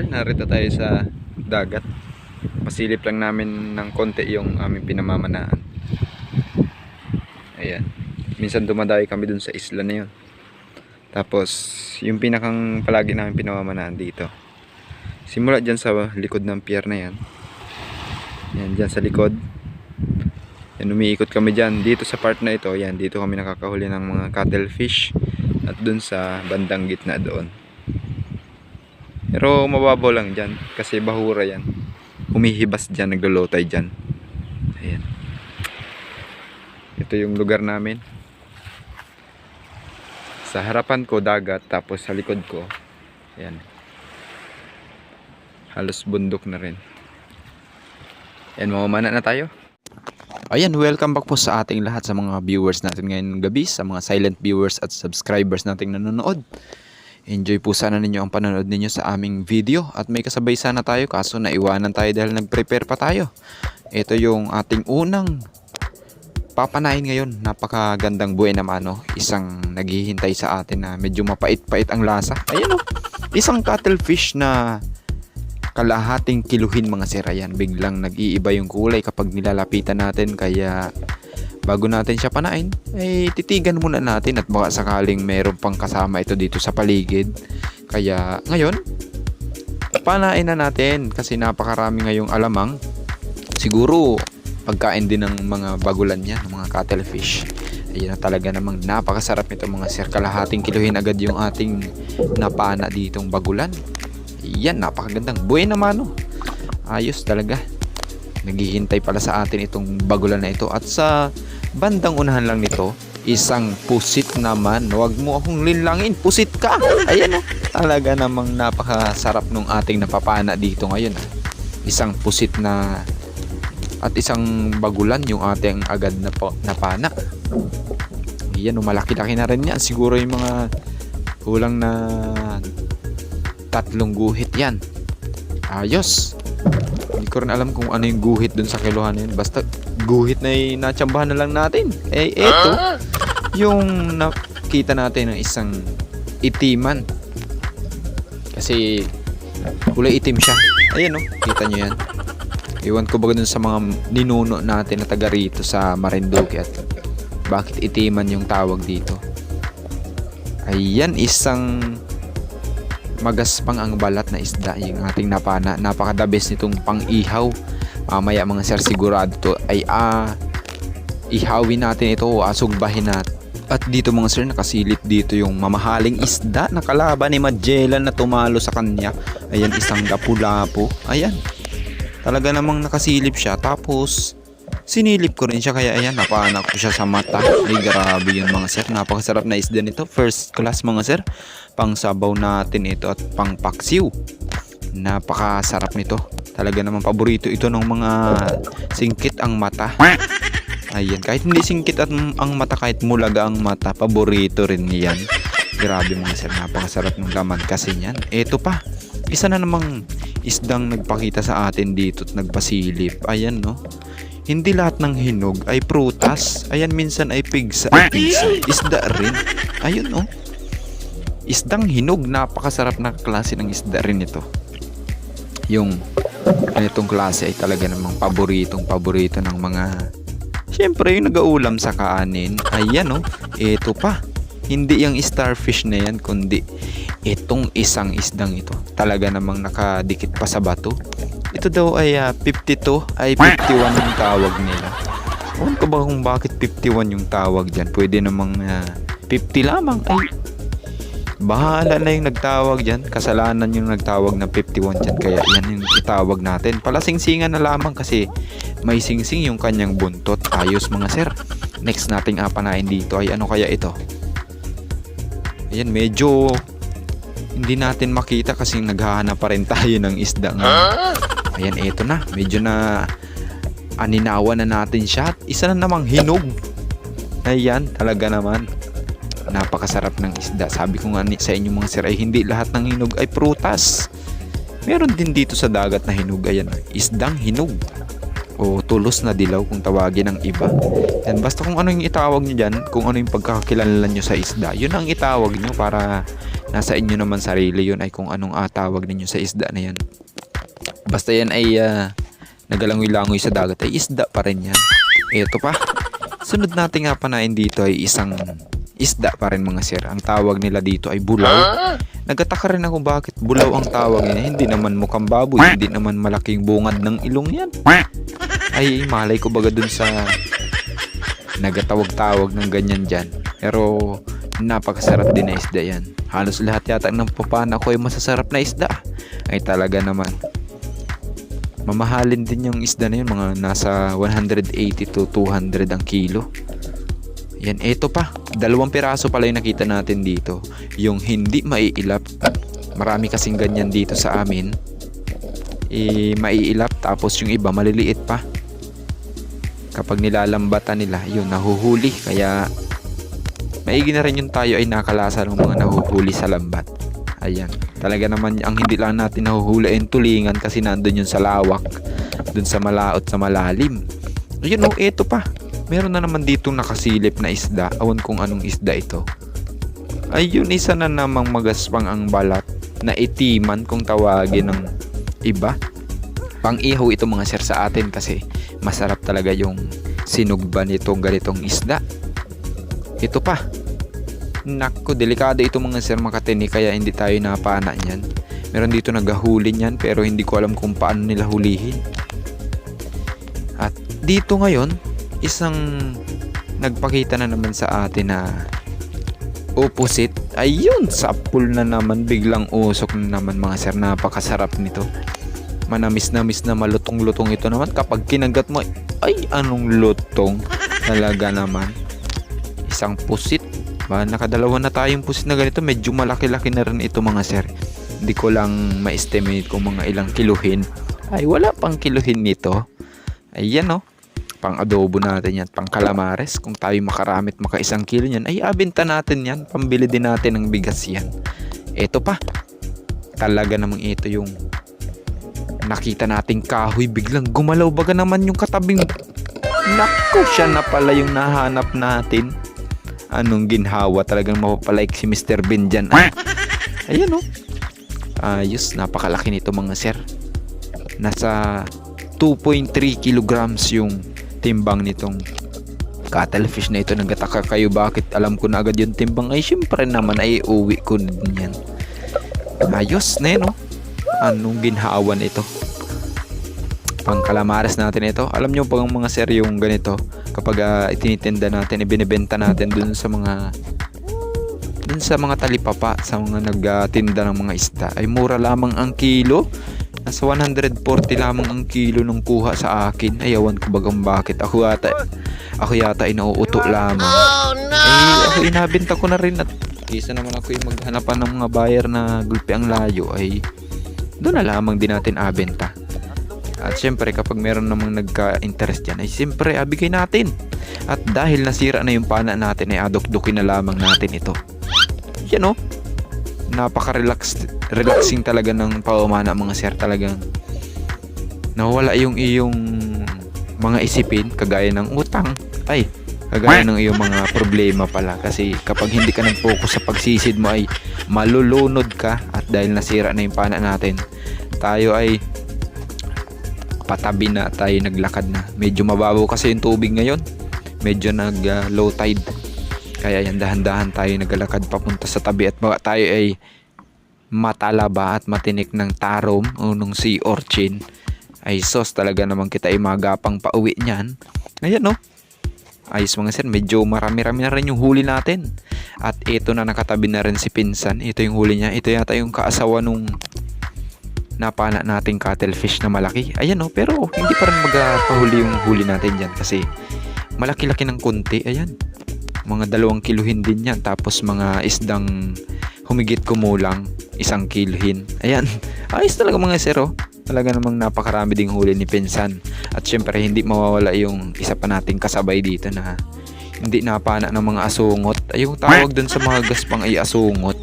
sir, narito tayo sa dagat. Pasilip lang namin ng konti yung aming pinamamanaan. Ayan. Minsan dumadayo kami dun sa isla na yun. Tapos, yung pinakang palagi namin pinamamanaan dito. Simula dyan sa likod ng pier na yan. Yan, dyan sa likod. Yan, umiikot kami dyan. Dito sa part na ito, yan, dito kami nakakahuli ng mga cuttlefish. At dun sa bandang gitna doon. Pero mababaw lang dyan kasi bahura yan. Humihibas dyan, naglulotay dyan. Ayan. Ito yung lugar namin. Sa harapan ko dagat tapos sa likod ko ayan. Halos bundok na rin. Ayan, mamamana na tayo. Ayan, welcome back po sa ating lahat sa mga viewers natin ngayon gabi, sa mga silent viewers at subscribers nating nanonood. Enjoy po sana ninyo ang panonood ninyo sa aming video at may kasabay sana tayo kaso naiwanan tayo dahil nag-prepare pa tayo. Ito yung ating unang papanain ngayon. Napakagandang buhay naman no. Isang naghihintay sa atin na medyo mapait-pait ang lasa. Ayan oh. Isang cuttlefish na kalahating kiluhin mga sir. Ayan, biglang nag-iiba yung kulay kapag nilalapitan natin kaya bago natin siya panain, ay titigan muna natin at baka sakaling mayroon pang kasama ito dito sa paligid. Kaya ngayon, panain na natin kasi napakarami ngayong alamang. Siguro pagkain din ng mga bagulan niya, ng mga cuttlefish. Ayun na talaga namang napakasarap nito mga sir. Kalahating kiluhin agad yung ating napana ditong bagulan. Yan, napakagandang. Buhay naman no. Ayos talaga. Naghihintay pala sa atin itong bagulan na ito. At sa bandang unahan lang nito, isang pusit naman. Huwag mo akong linlangin. Pusit ka! Ayan o. Talaga namang napakasarap nung ating napapana dito ngayon. Isang pusit na at isang bagulan yung ating agad na pa, napana. Yan, malaki-laki na rin yan. Siguro yung mga kulang na tatlong guhit yan. Ayos. Hindi ko rin alam kung ano yung guhit dun sa kiluhan na yun. Basta guhit na yung natsambahan na lang natin. Eh, eto. Yung nakita natin ng isang itiman. Kasi kulay itim siya. Ayan o, kita nyo yan. Iwan ko ba dun sa mga ninuno natin na taga rito sa Marinduque at bakit itiman yung tawag dito. Ayan, isang magaspang ang balat na isda yung ating napana. Napaka best nitong pang-ihaw. Mamaya mga sir sigurado to ay ah, ihawin natin ito o asugbahin natin. At dito mga sir nakasilip dito yung mamahaling isda na kalaban ni Magellan na tumalo sa kanya. Ayan isang lapu-lapu. Ayan. Talaga namang nakasilip siya tapos sinilip ko rin siya kaya ayan napanak ko siya sa mata. Ay grabe yun mga sir. Napakasarap na isda nito. First class mga sir. Pang sabaw natin ito at pang paksiw. Napakasarap nito. Talaga namang paborito ito ng mga singkit ang mata. Ayan, kahit hindi singkit at ang mata, kahit mulaga ang mata, paborito rin yan. Grabe mga sir, napakasarap ng laman kasi niyan. Eto pa, isa na namang isdang nagpakita sa atin dito at nagpasilip. Ayan no. Hindi lahat ng hinog ay prutas. Ayan, minsan ay pigsa. Ay, pigsa. Isda rin. Ayun no. Isdang hinog, napakasarap na klase ng isda rin ito. Yung ganitong klase ay talaga namang paboritong paborito ng mga Siyempre, yung nagaulam sa kanin, ayan oh, ito pa. Hindi yung starfish na yan, kundi itong isang isdang ito. Talaga namang nakadikit pa sa bato. Ito daw ay ah, 52, ay 51 yung tawag nila. Ewan ko ba kung bakit 51 yung tawag dyan? Pwede namang ah, 50 lamang. Ay, bahala na yung nagtawag dyan. Kasalanan yung nagtawag ng 51 dyan. Kaya yan yung itawag natin. Palasingsingan na lamang kasi may singsing yung kanyang buntot. Ayos mga sir. Next nating apanain dito ay ano kaya ito? Ayan, medyo hindi natin makita kasi naghahanap pa rin tayo ng isda nga. Ayan, eto na. Medyo na aninawan na natin siya. Isa na namang hinog. Ayan, talaga naman. Napakasarap ng isda. Sabi ko nga sa inyo mga sir ay hindi lahat ng hinog ay prutas. Meron din dito sa dagat na hinog. Ayan, isdang hinog o tulos na dilaw kung tawagin ng iba. Yan, basta kung ano yung itawag nyo dyan, kung ano yung pagkakakilanlan nyo sa isda, yun ang itawag nyo para Nasa inyo naman sarili yun ay kung anong ah, tawag ninyo sa isda na yan. Basta yan ay ah, nagalangoy-langoy sa dagat ay isda pa rin yan. Ito pa. Sunod natin nga panain dito ay isang isda pa rin mga sir. Ang tawag nila dito ay bulaw. Nagtataka rin ako bakit bulaw ang tawag niya. Hindi naman mukhang baboy, hindi naman malaking bungad ng ilong yan. Ay, malay ko baga dun sa nagatawag-tawag ng ganyan dyan. Pero napakasarap din na isda yan. Halos lahat yata ng papana ko ay masasarap na isda. Ay talaga naman. Mamahalin din yung isda na yun, mga nasa 180 to 200 ang kilo. Yan, eto pa. Dalawang piraso pala yung nakita natin dito. Yung hindi maiilap. Marami kasing ganyan dito sa amin. Eh, maiilap tapos yung iba maliliit pa. Kapag nilalambatan nila, yun, nahuhuli. Kaya, maigi na rin yung tayo ay nakalasa ng mga nahuhuli sa lambat. Ayan. Talaga naman ang hindi lang natin nahuhuli ay tulingan kasi nandun yun sa lawak. Dun sa malaot sa malalim. Ayun oh, eto pa. Meron na naman dito nakasilip na isda. Awan kung anong isda ito. Ayun, isa na namang magaspang ang balat na itiman kung tawagin ng iba. Pang-ihaw ito mga sir sa atin kasi masarap talaga yung sinugba nitong ganitong isda. Ito pa. Nako, delikado ito mga sir makatini kaya hindi tayo napana niyan. Meron dito nagahuli niyan pero hindi ko alam kung paano nila hulihin. At dito ngayon, isang nagpakita na naman sa atin na opposite. Ayun, sapul na naman, biglang usok na naman mga sir. Napakasarap nito. Manamis-namis na malutong-lutong ito naman. Kapag kinagat mo, ay anong lutong. Talaga naman. Isang pusit. Ba, nakadalawa na tayong pusit na ganito. Medyo malaki-laki na rin ito mga sir. Hindi ko lang ma-estimate kung mga ilang kiluhin. Ay, wala pang kiluhin nito. Ayan oh pang adobo natin yan, pang calamares. Kung tayo makaramit maka isang kilo yan, ay abenta natin yan. Pambili din natin ng bigas yan. Ito pa. Talaga namang ito yung nakita nating kahoy. Biglang gumalaw baga naman yung katabing. Nako, siya na pala yung nahanap natin. Anong ginhawa talagang mapapalike si Mr. Bean dyan. Ay, ayan oh. Ayos, napakalaki nito mga sir. Nasa 2.3 kilograms yung timbang nitong cuttlefish na ito. Nagataka kayo bakit alam ko na agad yung timbang. Ay, syempre naman ay uwi ko din yan. Ayos na yun, oh. Anong ginhawan ito? Pang calamares natin ito. Alam nyo pang mga sir yung ganito. Kapag uh, itinitinda natin, ibinibenta natin dun sa mga dun sa mga talipapa, sa mga nagtinda ng mga isda, ay mura lamang ang kilo. Nasa 140 lamang ang kilo nung kuha sa akin. Ayawan ko bagang bakit. Ako yata, ako yata ay nauuto lamang. Oh no! Eh, ako inabenta ko na rin at kisa naman ako yung maghanapan ng mga buyer na gulpi ang layo ay doon na lamang din natin abenta. At syempre kapag meron namang nagka-interest yan ay syempre abigay natin. At dahil nasira na yung pana natin ay adok-dukin na lamang natin ito. Yan o. Napaka-relax relaxing talaga ng pamana mga sir. Talagang nawala yung iyong mga isipin kagaya ng utang. Ay kagaya ng iyong mga problema pala. Kasi kapag hindi ka nag-focus sa pagsisid mo ay malulunod ka. At dahil nasira na yung pana natin tayo ay patabi na tayo naglakad na. Medyo mababaw kasi yung tubig ngayon. Medyo nag uh, low tide kaya yan dahan-dahan tayo naglalakad papunta sa tabi at baka tayo ay matalaba at matinik ng tarom o nung sea urchin ay sos talaga naman kita ay magapang pauwi niyan. Ayan no? Ayos mga sir medyo marami-rami na rin yung huli natin. At ito na nakatabi na rin si Pinsan. Ito yung huli niya. Ito yata yung kaasawa nung napana nating cuttlefish na malaki. Ayan no? Pero hindi pa rin magpahuli yung huli natin dyan kasi malaki-laki ng konti. Ayan mga dalawang kiluhin din yan. Tapos mga isdang humigit kumulang isang kiluhin. Ayan. Ayos talaga mga zero talaga namang napakarami ding huli ni Pinsan. At syempre hindi mawawala yung isa pa nating kasabay dito na hindi napana ng mga asungot. Ay yung tawag dun sa mga gaspang ay asungot.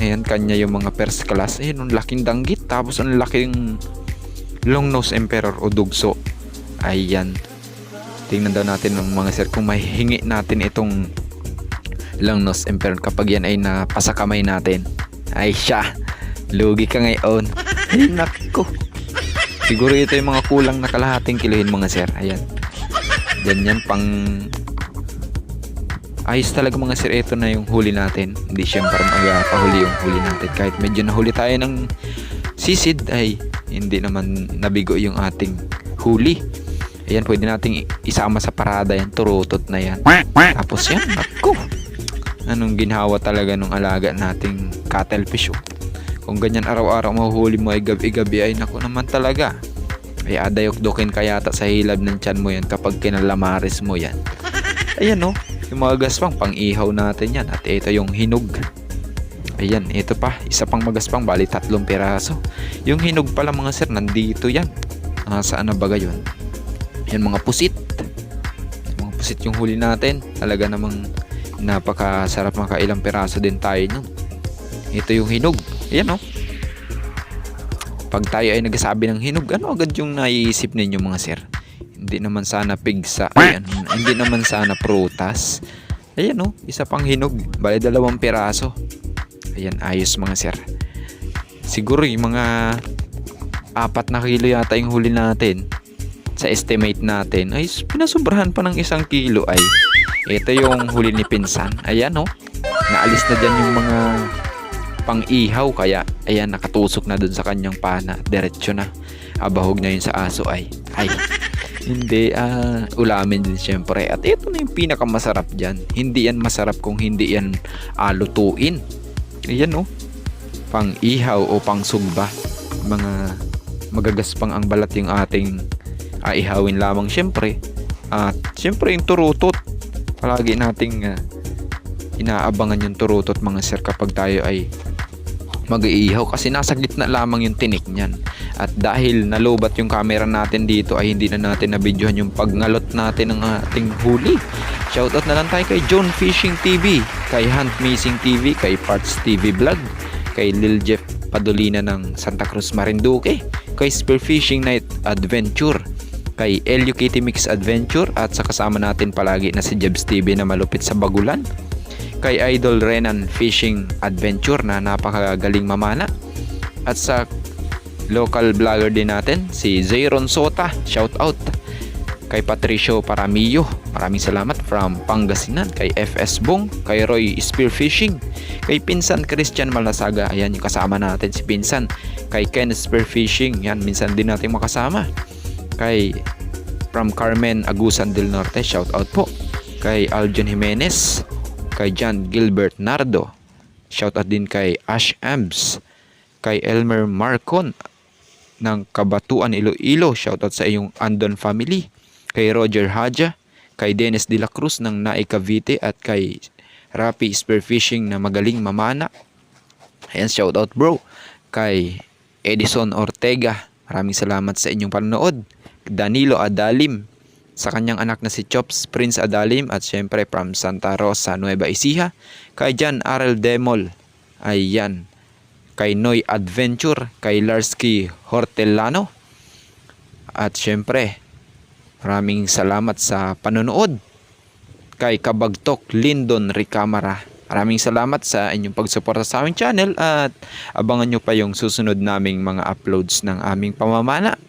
Ayan kanya yung mga first class. Ayun ang laking danggit. Tapos ang laking long nose emperor o dugso. Ayan. Tingnan daw natin ng mga sir kung mahihingi natin itong long nose emperor kapag yan ay napasakamay natin Ay siya. Lugi ka ngayon. Ay nako. Siguro ito yung mga kulang na kalahating kilohin mga sir. Ayan. Ganyan pang ayos talaga mga sir ito na yung huli natin hindi syempre magpahuli yung huli natin kahit medyo nahuli tayo ng sisid ay hindi naman nabigo yung ating huli ayan pwede nating isama sa parada yan turutot na yan tapos yan ako anong ginhawa talaga nung alaga nating cuttlefish oh. kung ganyan araw-araw mahuhuli mo ay gabi-gabi ay naku naman talaga. Ay adayok-dokin kayata sa hilab ng tiyan mo yan kapag kinalamaris mo yan. Ayan oh. Yung mga gaspang pang ihaw natin yan at ito yung hinog. Ayan ito pa. Isa pang magaspang bali tatlong piraso. Yung hinog pala mga sir nandito yan. Ah, saan na ba gayon yan mga pusit. Mga pusit yung huli natin. Talaga namang napakasarap makailang piraso din tayo nun. Ito yung hinog. Ayan oh. Pag tayo ay nagsasabi ng hinog ano agad yung naiisip ninyo mga sir? Hindi naman sana pigsa. Ayan hindi naman sana prutas. Ayan oh isa pang hinog. Bali dalawang piraso. Ayan ayos mga sir. Siguro yung mga apat na kilo yata yung huli natin. Sa estimate natin ay pinasubrahan pa ng isang kilo ay ito yung huli ni Pinsan. Ayan oh. Naalis na dyan yung mga pang ihaw kaya ayan nakatusok na dun sa kanyang pana. Diretsyo na. Abahog na yun sa aso. Ay ay. Hindi ah ulamin din syempre at ito na yung pinakamasarap dyan. Hindi yan masarap kung hindi yan ah, lutuin. Ayan oh. Pang ihaw o pang sugba mga magagaspang ang balat yung ating ah, ihawin lamang syempre at syempre yung turutot palagi nating ah, inaabangan yung turutot mga sir kapag tayo ay mag-iihaw kasi nasa gitna lamang yung tinik niyan. At dahil nalobat yung camera natin dito ay hindi na natin nabidyohan yung pagngalot natin ng ating huli. Shoutout na lang tayo kay John Fishing TV kay Hunt Missing TV kay Parts TV Vlog kay Lil Jeff Padolina ng Santa Cruz Marinduque kay Spear Fishing Night Adventure kay Kitty Mix Adventure at sa kasama natin palagi na si Jebs TV na malupit sa Bagulan kay Idol Renan Fishing Adventure na napakagaling mamana at sa local vlogger din natin si Zayron Sota shout out kay Patricio Paramillo. Maraming salamat from Pangasinan kay FS Bong kay Roy Spearfishing kay Pinsan Christian Malasaga. Ayan yung kasama natin si Pinsan kay Ken Spearfishing yan minsan din natin makasama kay from Carmen Agusan del Norte shout out po. Kay Aljon Jimenez kay John Gilbert Nardo shoutout din kay Ash Ambs kay Elmer Marcon ng Kabatuan Iloilo shoutout sa iyong Andon family kay Roger Haja kay Dennis De La Cruz ng Nae Cavite at kay Rapi Spearfishing na magaling mamana. Ayan shoutout bro. Kay Edison Ortega maraming salamat sa inyong panonood Danilo Adalim sa kanyang anak na si Chops Prince Adalim at syempre from Santa Rosa, Nueva Ecija. Kay Jan Arel Demol ayan. Kay Noy Adventure kay Larsky Hortelano. At syempre maraming salamat sa panonood. Kay Kabagtok Lindon Ricamara maraming salamat sa inyong pagsuporta sa aming channel at abangan nyo pa yung susunod naming mga uploads ng aming pamamana